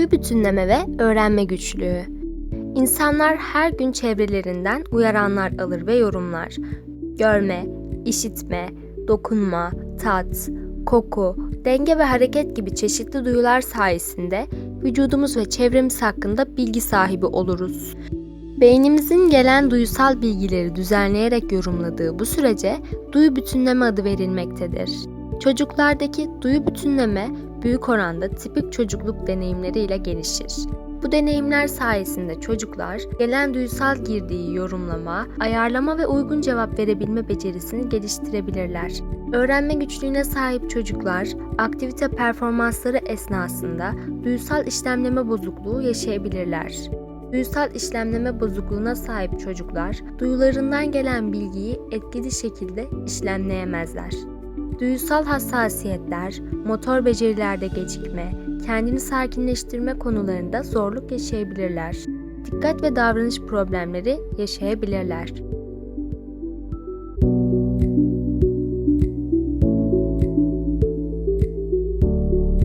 Duyu bütünleme ve öğrenme güçlüğü. İnsanlar her gün çevrelerinden uyaranlar alır ve yorumlar. Görme, işitme, dokunma, tat, koku, denge ve hareket gibi çeşitli duyular sayesinde vücudumuz ve çevremiz hakkında bilgi sahibi oluruz. Beynimizin gelen duysal bilgileri düzenleyerek yorumladığı bu sürece duyu bütünleme adı verilmektedir. Çocuklardaki duyu bütünleme büyük oranda tipik çocukluk deneyimleriyle gelişir. Bu deneyimler sayesinde çocuklar gelen duysal girdiği yorumlama, ayarlama ve uygun cevap verebilme becerisini geliştirebilirler. Öğrenme güçlüğüne sahip çocuklar aktivite performansları esnasında duysal işlemleme bozukluğu yaşayabilirler. Duysal işlemleme bozukluğuna sahip çocuklar duyularından gelen bilgiyi etkili şekilde işlemleyemezler. Duyusal hassasiyetler, motor becerilerde gecikme, kendini sakinleştirme konularında zorluk yaşayabilirler. Dikkat ve davranış problemleri yaşayabilirler.